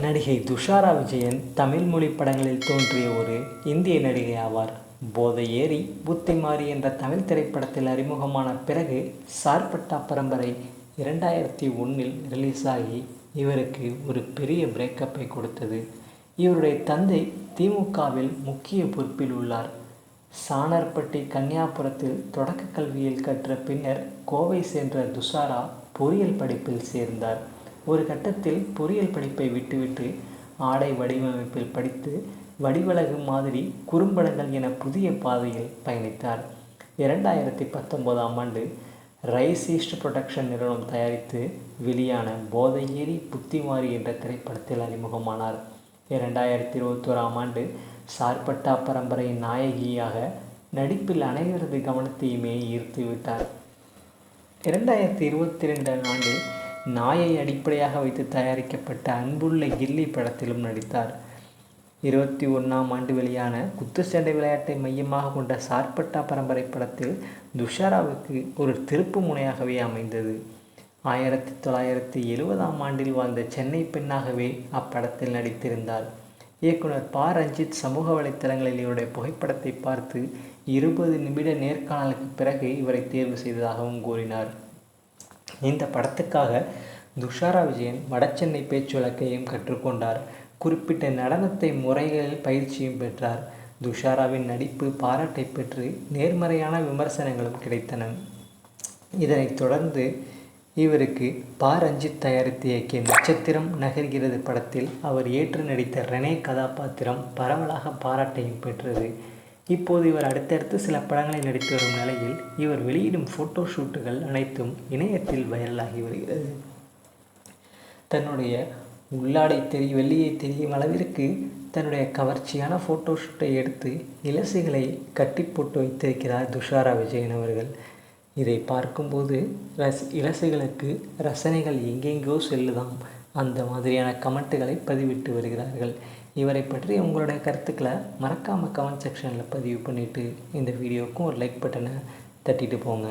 நடிகை துஷாரா விஜயன் தமிழ் மொழி படங்களில் தோன்றிய ஒரு இந்திய நடிகை ஆவார். போதை ஏறி புத்தி மாறி என்ற தமிழ் திரைப்படத்தில் அறிமுகமான பிறகு சார்பட்டா பரம்பரை இரண்டாயிரத்தி ஒன்றில் ரிலீஸ் ஆகி இவருக்கு ஒரு பெரிய பிரேக்கப்பை கொடுத்தது. இவருடைய தந்தை திமுகவில் முக்கிய பொறுப்பில் உள்ளார். சாணர்பட்டி கன்னியாபுரத்தில் தொடக்க கல்வியில் கற்ற பின்னர் கோவை சென்ற துஷாரா பொறியியல் படிப்பில் சேர்ந்தார். ஒரு கட்டத்தில் பொறியியல் படிப்பை விட்டுவிட்டு ஆடை வடிவமைப்பில் படித்து வடிவழகு மாதிரி குறும்படங்கள் என புதிய பாதையில் பயணித்தார். இரண்டாயிரத்தி பத்தொன்பதாம் ஆண்டு ரைஸ் ஈஸ்ட் ப்ரொடக்ஷன் நிறுவனம் தயாரித்து வெளியான போதையேறி புத்திமாரி என்ற திரைப்படத்தில் அறிமுகமானார். இரண்டாயிரத்தி இருபத்தோராம் ஆண்டு சார்பட்டா பரம்பரையின் நாயகியாக நடிப்பில் அனைவரது கவனத்தையுமே ஈர்த்து விட்டார். இரண்டாயிரத்தி இருபத்தி ரெண்டாம் ஆண்டு நாயை அடிப்படையாக வைத்து தயாரிக்கப்பட்ட அன்புள்ள கில்லி படத்திலும் நடித்தார். இருபத்தி ஒன்றாம் ஆண்டு வெளியான குத்துச்சண்டை விளையாட்டை மையமாக கொண்ட சார்பட்டா பரம்பரை படத்தில் துஷாராவுக்கு ஒரு திருப்பு முனையாகவே அமைந்தது. ஆயிரத்தி தொள்ளாயிரத்தி எழுபதாம் ஆண்டில் வாழ்ந்த சென்னை பெண்ணாகவே அப்படத்தில் நடித்திருந்தார். இயக்குனர் ப. ரஞ்சித் சமூக வலைத்தளங்களில் இவருடைய புகைப்படத்தை பார்த்து இருபது நிமிட நேர்காணலுக்கு பிறகு இவரை தேர்வு செய்ததாகவும் கூறினார். இந்த படத்துக்காக துஷாரா விஜயன் வடசென்னை பேச்சு வழக்கையும் கற்றுக்கொண்டார். குறிப்பிட்ட நடனத்தை முறைகளில் பயிற்சியும் பெற்றார். துஷாராவின் நடிப்பு பாராட்டை பெற்று நேர்மறையான விமர்சனங்களும் கிடைத்தன. இதனைத் தொடர்ந்து இவருக்கு பா. ரஞ்சித் தயாரித்து இயக்கிய நட்சத்திரம் நகர்கிறது படத்தில் அவர் ஏற்று நடித்த ரெனே கதாபாத்திரம் பரவலாக பாராட்டையும் பெற்றது. இப்போது இவர் அடுத்தடுத்து சில படங்களில் நடித்து வரும் நிலையில் இவர் வெளியிடும் ஃபோட்டோ ஷூட்டுகள் அனைத்தும் இணையத்தில் வைரலாகி வருகிறது. தன்னுடைய உள்ளாடை தெரிய வெளியே தெரியும் அளவிற்கு தன்னுடைய கவர்ச்சியான ஃபோட்டோ ஷூட்டை எடுத்து இலசைகளை கட்டி போட்டு வைத்திருக்கிறார் துஷாரா விஜயன் அவர்கள். இதை பார்க்கும்போது ரஸ் இலசுகளுக்கு ரசனைகள் எங்கெங்கோ செல்லுதாம். அந்த மாதிரியான கமெண்ட்டுகளை பதிவிட்டு வருகிறார்கள். இவரை பற்றி உங்களுடைய கருத்துக்களை மறக்காமல் கமெண்ட் செக்ஷனில் பதிவு பண்ணிவிட்டு இந்த வீடியோவுக்கும் ஒரு லைக் பட்டனை தட்டிட்டு போங்க.